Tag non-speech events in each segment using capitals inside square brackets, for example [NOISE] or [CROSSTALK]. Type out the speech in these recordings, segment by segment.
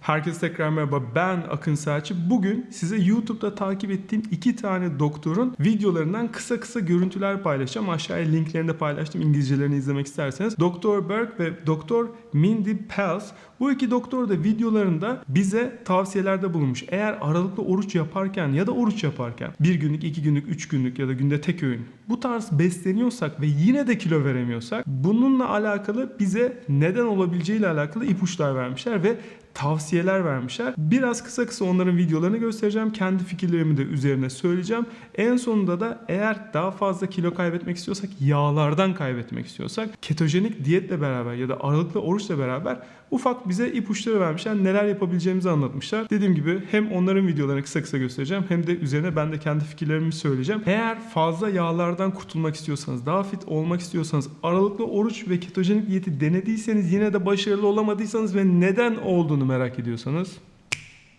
Herkese tekrar merhaba ben Akın Selçuk. Bugün size YouTube'da takip ettiğim iki tane doktorun videolarından kısa kısa görüntüler paylaşacağım. Aşağıya linklerini de paylaştım İngilizcelerini izlemek isterseniz. Doktor Berg ve Doktor Mindy Pels bu iki doktor da videolarında bize tavsiyelerde bulunmuş. Eğer aralıklı oruç yaparken ya da oruç yaparken bir günlük, iki günlük, üç günlük ya da günde tek öğün bu tarz besleniyorsak ve yine de kilo veremiyorsak bununla alakalı bize neden olabileceğiyle alakalı ipuçlar vermişler ve tavsiyeler vermişler. Biraz kısa kısa onların videolarını göstereceğim. Kendi fikirlerimi de üzerine söyleyeceğim. En sonunda da eğer daha fazla kilo kaybetmek istiyorsak, yağlardan kaybetmek istiyorsak ketojenik diyetle beraber ya da aralıklı oruçla beraber ufak bize ipuçları vermişler. Neler yapabileceğimizi anlatmışlar. Dediğim gibi hem onların videolarını kısa kısa göstereceğim hem de üzerine ben de kendi fikirlerimi söyleyeceğim. Eğer fazla yağlardan kurtulmak istiyorsanız, daha fit olmak istiyorsanız, aralıklı oruç ve ketojenik diyeti denediyseniz yine de başarılı olamadıysanız ve neden olduğunu merak ediyorsanız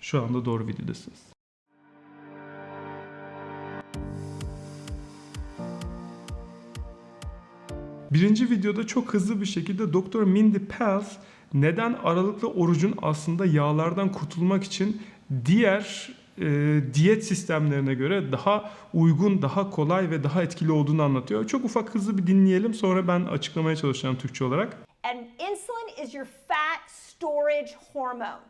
şu anda doğru videodasınız. Birinci videoda çok hızlı bir şekilde Dr. Mindy Pels neden aralıklı orucun aslında yağlardan kurtulmak için diğer e, diyet sistemlerine göre daha uygun, daha kolay ve daha etkili olduğunu anlatıyor. Çok ufak hızlı bir dinleyelim sonra ben açıklamaya çalışacağım Türkçe olarak. And insulin is your fat storage hormone.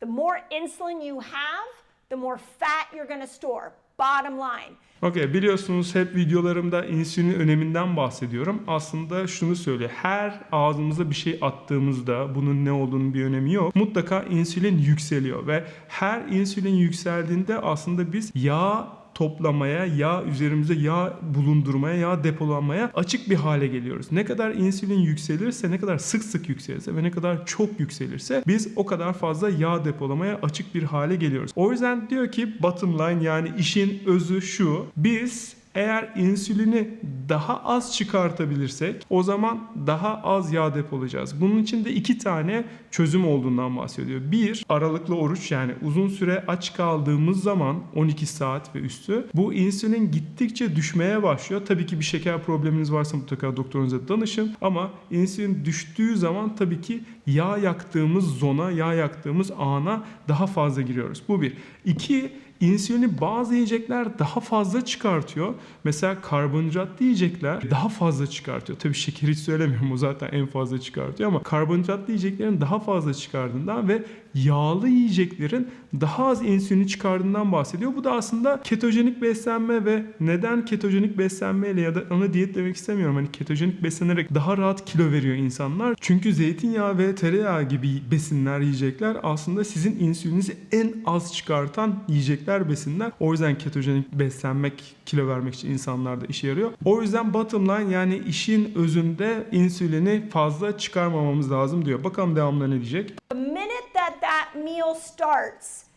The more insulin you have, the more fat you're going to store. Bottom line. Okey biliyorsunuz hep videolarımda insülinin öneminden bahsediyorum. Aslında şunu söylüyor. Her ağzımıza bir şey attığımızda bunun ne olduğunun bir önemi yok. Mutlaka insülin yükseliyor ve her insülin yükseldiğinde aslında biz yağ toplamaya, yağ üzerimize yağ bulundurmaya, yağ depolamaya açık bir hale geliyoruz. Ne kadar insülin yükselirse, ne kadar sık sık yükselirse ve ne kadar çok yükselirse biz o kadar fazla yağ depolamaya açık bir hale geliyoruz. O yüzden diyor ki bottom line yani işin özü şu. Biz eğer insülini daha az çıkartabilirsek o zaman daha az yağ depolayacağız. Bunun için de iki tane çözüm olduğundan bahsediyor. Bir, aralıklı oruç yani uzun süre aç kaldığımız zaman 12 saat ve üstü bu insülin gittikçe düşmeye başlıyor. Tabii ki bir şeker probleminiz varsa mutlaka doktorunuza danışın ama insülin düştüğü zaman tabii ki yağ yaktığımız zona, yağ yaktığımız ana daha fazla giriyoruz. Bu bir. İki, insülini bazı yiyecekler daha fazla çıkartıyor. Mesela karbonhidratlı yiyecekler daha fazla çıkartıyor. Tabii şeker hiç söylemiyorum o zaten en fazla çıkartıyor ama karbonhidratlı yiyeceklerin daha fazla çıkardığından ve yağlı yiyeceklerin daha az insülini çıkardığından bahsediyor. Bu da aslında ketojenik beslenme ve neden ketojenik beslenmeyle ya da ana diyet demek istemiyorum. Hani ketojenik beslenerek daha rahat kilo veriyor insanlar. Çünkü zeytinyağı ve tereyağı gibi besinler yiyecekler aslında sizin insülinizi en az çıkartan yiyecekler besinler. O yüzden ketojenik beslenmek kilo vermek için insanlarda işe yarıyor. O yüzden bottom line yani işin özünde insülini fazla çıkarmamamız lazım diyor. Bakalım devamlı ne diyecek. The minute that that meal starts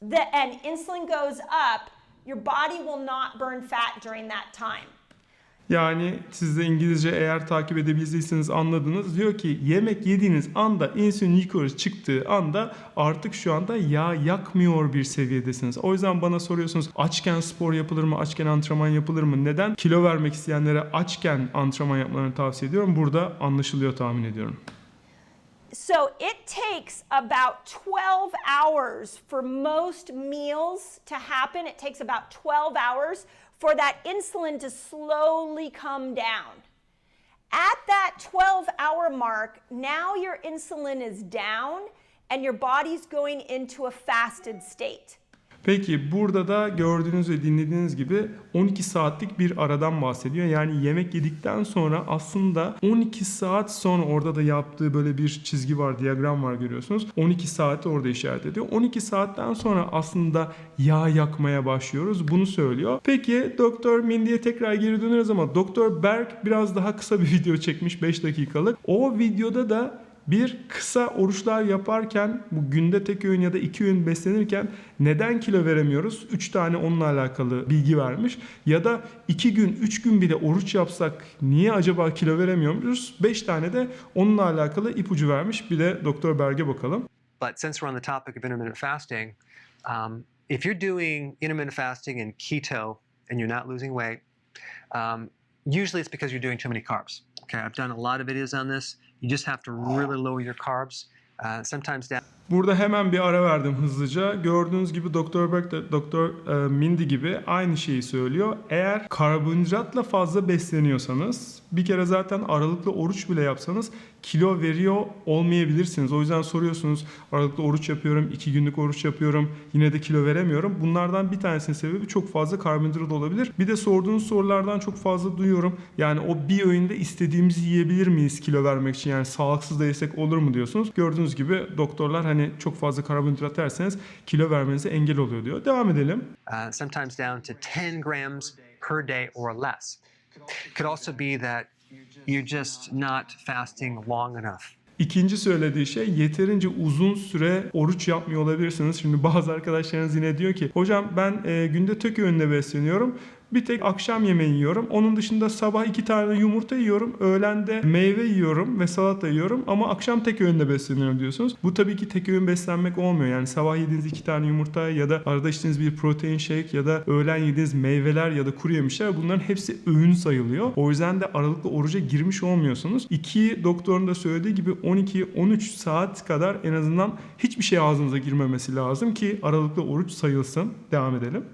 the, and insulin goes up, your body will not burn fat during that time. Yani siz de İngilizce eğer takip edebildiyseniz anladınız. Diyor ki yemek yediğiniz anda insülin yukarı çıktığı anda artık şu anda yağ yakmıyor bir seviyedesiniz. O yüzden bana soruyorsunuz açken spor yapılır mı? Açken antrenman yapılır mı? Neden? Kilo vermek isteyenlere açken antrenman yapmalarını tavsiye ediyorum. Burada anlaşılıyor tahmin ediyorum. So it takes about 12 hours for most meals to happen. It takes about 12 hours for that insulin to slowly come down. At that 12 hour mark, now your insulin is down and your body's going into a fasted state. Peki burada da gördüğünüz ve dinlediğiniz gibi 12 saatlik bir aradan bahsediyor. Yani yemek yedikten sonra aslında 12 saat sonra orada da yaptığı böyle bir çizgi var, diyagram var görüyorsunuz. 12 saati orada işaret ediyor. 12 saatten sonra aslında yağ yakmaya başlıyoruz. Bunu söylüyor. Peki Doktor Mindy'ye tekrar geri döneriz ama Doktor Berg biraz daha kısa bir [LAUGHS] video çekmiş 5 dakikalık. O videoda da bir kısa oruçlar yaparken bu günde tek öğün ya da iki öğün beslenirken neden kilo veremiyoruz? 3 tane onunla alakalı bilgi vermiş. Ya da 2 gün 3 gün bile oruç yapsak niye acaba kilo veremiyormuşuz? 5 tane de onunla alakalı ipucu vermiş. Bir de Doktor Berg'e bakalım. But since we're on the topic of intermittent fasting, um, if you're doing intermittent fasting and keto and you're not losing weight, um, usually it's because you're doing too many carbs. Okay, I've done a lot of videos on this. You just have to really lower your carbs. Uh, sometimes that Burada hemen bir ara verdim hızlıca. Gördüğünüz gibi Dr. Berg de Dr. e, Mindy gibi aynı şeyi söylüyor. Eğer karbonhidratla fazla besleniyorsanız bir kere zaten aralıklı oruç bile yapsanız kilo veriyor olmayabilirsiniz. O yüzden soruyorsunuz aralıklı oruç yapıyorum, iki günlük oruç yapıyorum yine de kilo veremiyorum. Bunlardan bir tanesinin sebebi çok fazla karbonhidrat olabilir. Bir de sorduğunuz sorulardan çok fazla duyuyorum. Yani o bir öğünde istediğimizi yiyebilir miyiz kilo vermek için? Yani sağlıksız da yesek olur mu diyorsunuz. Gördüğünüz gibi doktorlar hani çok fazla karbonhidrat yerseniz kilo vermenize engel oluyor diyor. Devam edelim. uh, sometimes down to 10 grams per day or less. Could also be that you're just not fasting long enough. İkinci söylediği şey yeterince uzun süre oruç yapmıyor olabilirsiniz. Şimdi bazı arkadaşlarınız yine diyor ki hocam ben e, günde tek öğünle besleniyorum. Bir tek akşam yemeği yiyorum. Onun dışında sabah iki tane yumurta yiyorum. Öğlende meyve yiyorum ve salata yiyorum. Ama akşam tek öğünle besleniyorum diyorsunuz. Bu tabii ki tek öğün beslenmek olmuyor. Yani sabah yediğiniz iki tane yumurta ya da arada içtiğiniz bir protein shake ya da öğlen yediğiniz meyveler ya da kuru yemişler bunların hepsi öğün sayılıyor. O yüzden de aralıklı oruca girmiş olmuyorsunuz. İki doktorun da söylediği gibi 12-13 saat kadar en azından hiçbir şey ağzınıza girmemesi lazım ki aralıklı oruç sayılsın. Devam edelim.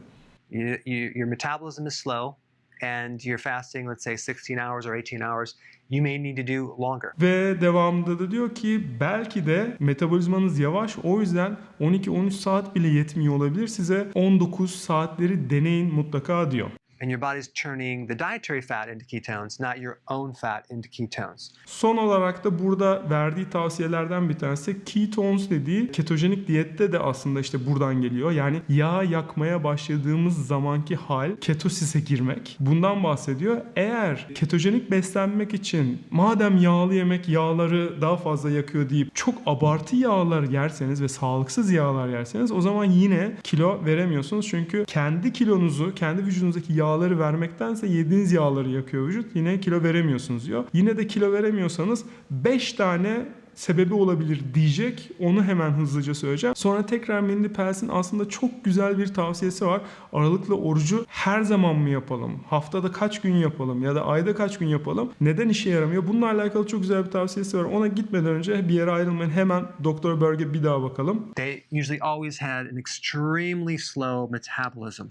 You, you, your metabolism is slow and you're fasting, let's say 16 hours or 18 hours, you may need to do longer. Ve devamında da diyor ki belki de metabolizmanız yavaş o yüzden 12-13 saat bile yetmiyor olabilir. Size 19 saatleri deneyin mutlaka diyor. And your body's turning the dietary fat into ketones, not your own fat into ketones. Son olarak da burada verdiği tavsiyelerden bir tanesi ketones dediği ketojenik diyette de aslında işte buradan geliyor. Yani yağ yakmaya başladığımız zamanki hal ketosise girmek. Bundan bahsediyor. Eğer ketojenik beslenmek için madem yağlı yemek yağları daha fazla yakıyor deyip çok abartı yağlar yerseniz ve sağlıksız yağlar yerseniz o zaman yine kilo veremiyorsunuz. Çünkü kendi kilonuzu, kendi vücudunuzdaki yağları vermektense yediğiniz yağları yakıyor vücut. Yine kilo veremiyorsunuz diyor. Yine de kilo veremiyorsanız 5 tane sebebi olabilir diyecek. Onu hemen hızlıca söyleyeceğim. Sonra tekrar Mindy Pels'in aslında çok güzel bir tavsiyesi var. Aralıklı orucu her zaman mı yapalım? Haftada kaç gün yapalım? Ya da ayda kaç gün yapalım? Neden işe yaramıyor? Bununla alakalı çok güzel bir tavsiyesi var. Ona gitmeden önce bir yere ayrılmayın. Hemen Dr. Berg'e bir daha bakalım. They usually always had an extremely slow metabolism.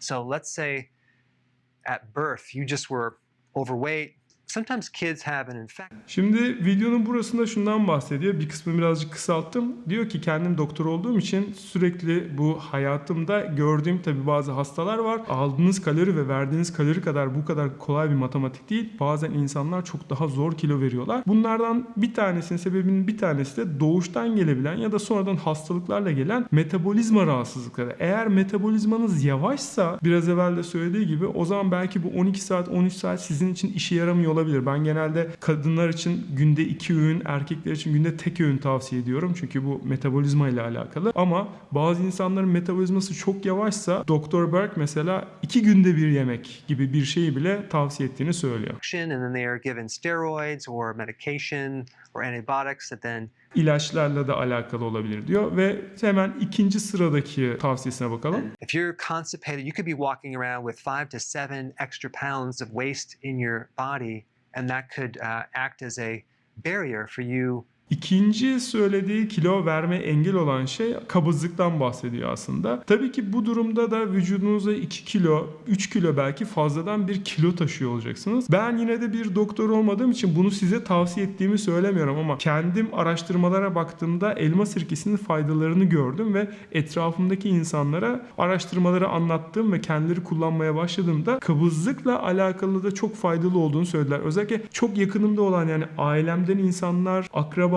So let's say at birth you just were overweight. Şimdi videonun burasında şundan bahsediyor. Bir kısmı birazcık kısalttım. Diyor ki kendim doktor olduğum için sürekli bu hayatımda gördüğüm tabii bazı hastalar var. Aldığınız kalori ve verdiğiniz kalori kadar bu kadar kolay bir matematik değil. Bazen insanlar çok daha zor kilo veriyorlar. Bunlardan bir tanesinin sebebinin bir tanesi de doğuştan gelebilen ya da sonradan hastalıklarla gelen metabolizma rahatsızlıkları. Eğer metabolizmanız yavaşsa biraz evvel de söylediği gibi o zaman belki bu 12 saat 13 saat sizin için işe yaramıyor olabilir. Ben genelde kadınlar için günde 2 öğün, erkekler için günde tek öğün tavsiye ediyorum. Çünkü bu metabolizma ile alakalı. Ama bazı insanların metabolizması çok yavaşsa Dr. Berg mesela 2 günde bir yemek gibi bir şeyi bile tavsiye ettiğini söylüyor. İlaçlarla da alakalı olabilir diyor ve hemen ikinci sıradaki tavsiyesine bakalım. if you're constipated you could be walking around with five to seven extra pounds of waste in your body and that could uh, act as a barrier for you İkinci söylediği kilo verme engel olan şey kabızlıktan bahsediyor aslında. Tabii ki bu durumda da vücudunuza 2 kilo, 3 kilo belki fazladan bir kilo taşıyor olacaksınız. Ben yine de bir doktor olmadığım için bunu size tavsiye ettiğimi söylemiyorum ama kendim araştırmalara baktığımda elma sirkesinin faydalarını gördüm ve etrafımdaki insanlara araştırmaları anlattım ve kendileri kullanmaya başladığımda kabızlıkla alakalı da çok faydalı olduğunu söylediler. Özellikle çok yakınımda olan yani ailemden insanlar,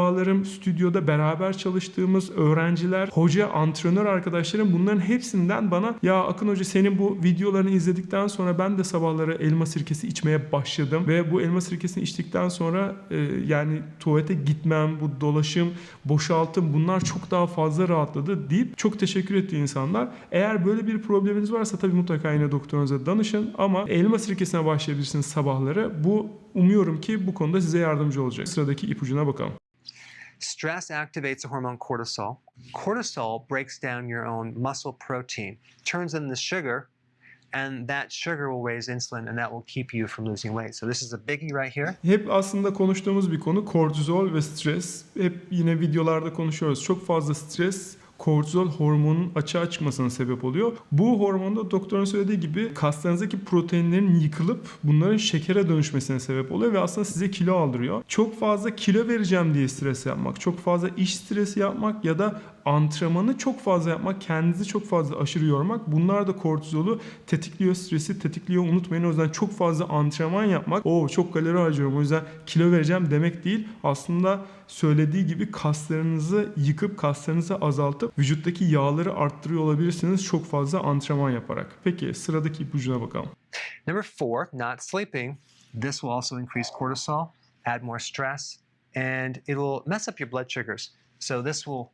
akrabalarım, stüdyoda beraber çalıştığımız öğrenciler, hoca, antrenör arkadaşlarım bunların hepsinden bana ya Akın Hoca senin bu videolarını izledikten sonra ben de sabahları elma sirkesi içmeye başladım ve bu elma sirkesini içtikten sonra e, yani tuvalete gitmem, bu dolaşım, boşaltım bunlar çok daha fazla rahatladı deyip çok teşekkür etti insanlar. Eğer böyle bir probleminiz varsa tabii mutlaka yine doktorunuza danışın ama elma sirkesine başlayabilirsiniz sabahları. Bu umuyorum ki bu konuda size yardımcı olacak. Sıradaki ipucuna bakalım. Stress activates the hormone cortisol. Cortisol breaks down your own muscle protein, turns into sugar, and that sugar will raise insulin, and that will keep you from losing weight. So this is a biggie right here. Hep aslında konuştuğumuz bir konu kortizol ve stres. Hep yine videolarda konuşuyoruz. Çok fazla stres kortizol hormonunun açığa çıkmasına sebep oluyor. Bu hormon da doktorun söylediği gibi kaslarınızdaki proteinlerin yıkılıp bunların şekere dönüşmesine sebep oluyor ve aslında size kilo aldırıyor. Çok fazla kilo vereceğim diye stres yapmak, çok fazla iş stresi yapmak ya da antrenmanı çok fazla yapmak, kendinizi çok fazla aşırı yormak bunlar da kortizolu tetikliyor, stresi tetikliyor. Unutmayın o yüzden çok fazla antrenman yapmak, o çok kalori harcıyorum o yüzden kilo vereceğim demek değil. Aslında söylediği gibi kaslarınızı yıkıp kaslarınızı azaltıp vücuttaki yağları arttırıyor olabilirsiniz çok fazla antrenman yaparak. Peki sıradaki ipucuna bakalım. Number four, not sleeping. This will also increase cortisol, add more stress, and it will mess up your blood sugars. So this will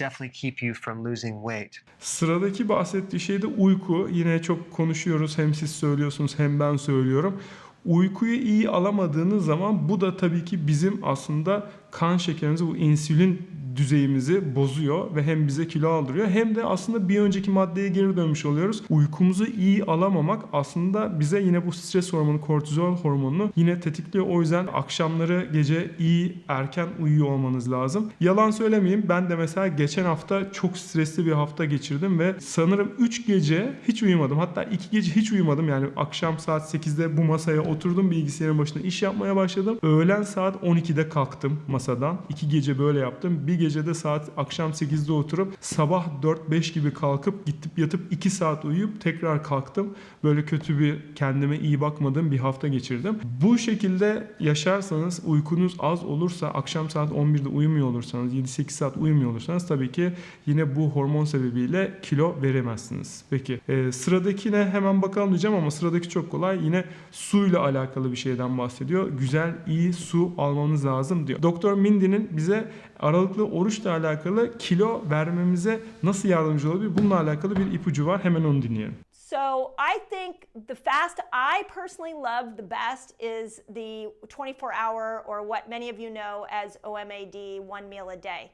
definitely keep you from losing weight. Sıradaki bahsettiği şey de uyku. Yine çok konuşuyoruz. Hem siz söylüyorsunuz hem ben söylüyorum. Uykuyu iyi alamadığınız zaman bu da tabii ki bizim aslında kan şekerimizi, bu insülin düzeyimizi bozuyor ve hem bize kilo aldırıyor hem de aslında bir önceki maddeye geri dönmüş oluyoruz. Uykumuzu iyi alamamak aslında bize yine bu stres hormonu, kortizol hormonunu yine tetikliyor. O yüzden akşamları gece iyi erken uyuyor olmanız lazım. Yalan söylemeyeyim ben de mesela geçen hafta çok stresli bir hafta geçirdim ve sanırım 3 gece hiç uyumadım. Hatta 2 gece hiç uyumadım. Yani akşam saat 8'de bu masaya oturdum bilgisayarın başında iş yapmaya başladım. Öğlen saat 12'de kalktım masadan. 2 gece böyle yaptım. Bir gece de saat akşam 8'de oturup sabah 4-5 gibi kalkıp gidip yatıp 2 saat uyuyup tekrar kalktım. Böyle kötü bir kendime iyi bakmadığım bir hafta geçirdim. Bu şekilde yaşarsanız uykunuz az olursa akşam saat 11'de uyumuyor olursanız 7-8 saat uyumuyor olursanız tabii ki yine bu hormon sebebiyle kilo veremezsiniz. Peki e, sıradakine hemen bakalım diyeceğim ama sıradaki çok kolay. Yine suyla alakalı bir şeyden bahsediyor. Güzel iyi su almamız lazım diyor. Doktor Mindy'nin bize aralıklı oruçla alakalı kilo vermemize nasıl yardımcı olabilir? Bununla alakalı bir ipucu var. Hemen onu dinleyelim. So I think the fast I personally love the best is the 24 hour or what many of you know as OMAD, one meal a day.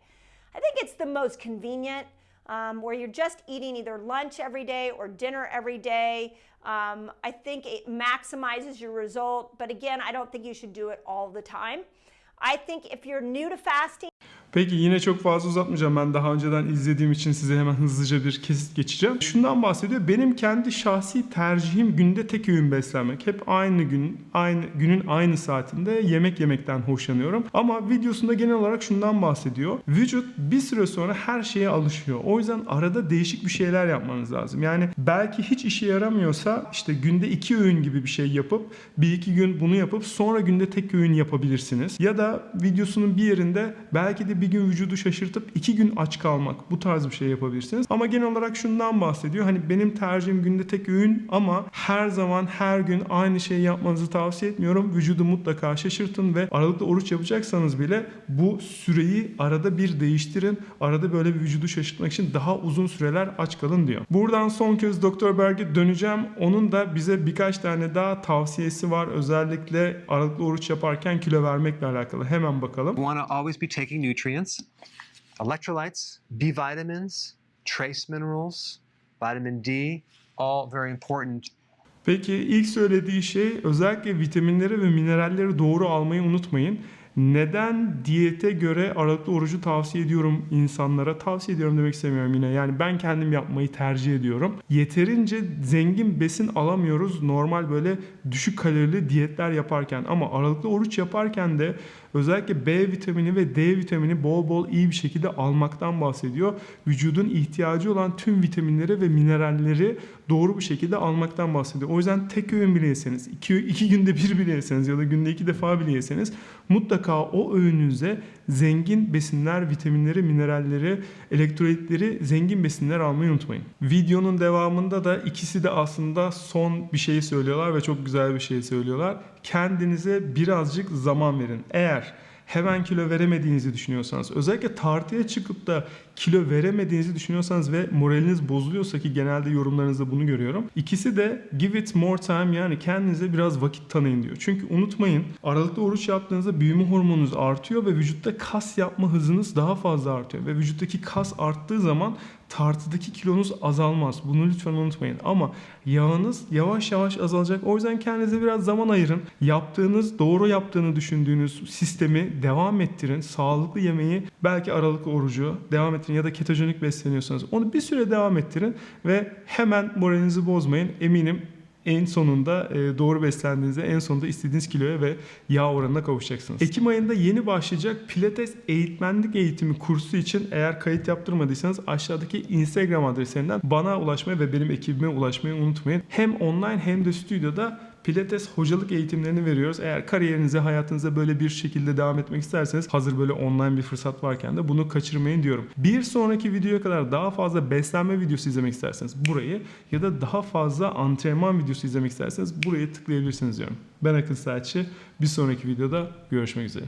I think it's the most convenient um, where you're just eating either lunch every day or dinner every day. Um, I think it maximizes your result, but again, I don't think you should do it all the time. I think if you're new to fasting, Peki yine çok fazla uzatmayacağım. Ben daha önceden izlediğim için size hemen hızlıca bir kesit geçeceğim. Şundan bahsediyor. Benim kendi şahsi tercihim günde tek öğün beslenmek. Hep aynı gün, aynı günün aynı saatinde yemek yemekten hoşlanıyorum. Ama videosunda genel olarak şundan bahsediyor. Vücut bir süre sonra her şeye alışıyor. O yüzden arada değişik bir şeyler yapmanız lazım. Yani belki hiç işe yaramıyorsa işte günde iki öğün gibi bir şey yapıp bir iki gün bunu yapıp sonra günde tek öğün yapabilirsiniz. Ya da videosunun bir yerinde belki de bir gün vücudu şaşırtıp iki gün aç kalmak bu tarz bir şey yapabilirsiniz. Ama genel olarak şundan bahsediyor. Hani benim tercihim günde tek öğün ama her zaman her gün aynı şeyi yapmanızı tavsiye etmiyorum. Vücudu mutlaka şaşırtın ve aralıklı oruç yapacaksanız bile bu süreyi arada bir değiştirin. Arada böyle bir vücudu şaşırtmak için daha uzun süreler aç kalın diyor. Buradan son kez Doktor Berg'e döneceğim. Onun da bize birkaç tane daha tavsiyesi var. Özellikle aralıklı oruç yaparken kilo vermekle alakalı. Hemen bakalım. You always be taking nutrients, electrolytes, B vitamins, trace minerals, vitamin D, all very important Peki ilk söylediği şey özellikle vitaminleri ve mineralleri doğru almayı unutmayın. Neden diyete göre aralıklı orucu tavsiye ediyorum insanlara? Tavsiye ediyorum demek istemiyorum yine. Yani ben kendim yapmayı tercih ediyorum. Yeterince zengin besin alamıyoruz normal böyle düşük kalorili diyetler yaparken. Ama aralıklı oruç yaparken de özellikle B vitamini ve D vitamini bol bol iyi bir şekilde almaktan bahsediyor. Vücudun ihtiyacı olan tüm vitaminleri ve mineralleri doğru bir şekilde almaktan bahsediyor. O yüzden tek öğün bile yeseniz, iki, iki günde bir bile yeseniz ya da günde iki defa bile yeseniz mutlaka o öğününüze zengin besinler, vitaminleri, mineralleri, elektrolitleri, zengin besinler almayı unutmayın. Videonun devamında da ikisi de aslında son bir şey söylüyorlar ve çok güzel bir şey söylüyorlar. Kendinize birazcık zaman verin. Eğer hemen kilo veremediğinizi düşünüyorsanız, özellikle tartıya çıkıp da kilo veremediğinizi düşünüyorsanız ve moraliniz bozuluyorsa ki genelde yorumlarınızda bunu görüyorum. İkisi de give it more time yani kendinize biraz vakit tanıyın diyor. Çünkü unutmayın aralıklı oruç yaptığınızda büyüme hormonunuz artıyor ve vücutta kas yapma hızınız daha fazla artıyor. Ve vücuttaki kas arttığı zaman tartıdaki kilonuz azalmaz. Bunu lütfen unutmayın. Ama yağınız yavaş yavaş azalacak. O yüzden kendinize biraz zaman ayırın. Yaptığınız, doğru yaptığını düşündüğünüz sistemi devam ettirin. Sağlıklı yemeği, belki aralıklı orucu devam ettirin ya da ketojenik besleniyorsanız onu bir süre devam ettirin ve hemen moralinizi bozmayın. Eminim en sonunda e, doğru beslendiğinizde en sonunda istediğiniz kiloya ve yağ oranına kavuşacaksınız. Ekim ayında yeni başlayacak Pilates eğitmenlik eğitimi kursu için eğer kayıt yaptırmadıysanız aşağıdaki Instagram adreslerinden bana ulaşmayı ve benim ekibime ulaşmayı unutmayın. Hem online hem de stüdyoda Pilates hocalık eğitimlerini veriyoruz. Eğer kariyerinize, hayatınıza böyle bir şekilde devam etmek isterseniz hazır böyle online bir fırsat varken de bunu kaçırmayın diyorum. Bir sonraki videoya kadar daha fazla beslenme videosu izlemek isterseniz burayı ya da daha fazla antrenman videosu izlemek isterseniz burayı tıklayabilirsiniz diyorum. Ben Akın Saatçi. Bir sonraki videoda görüşmek üzere.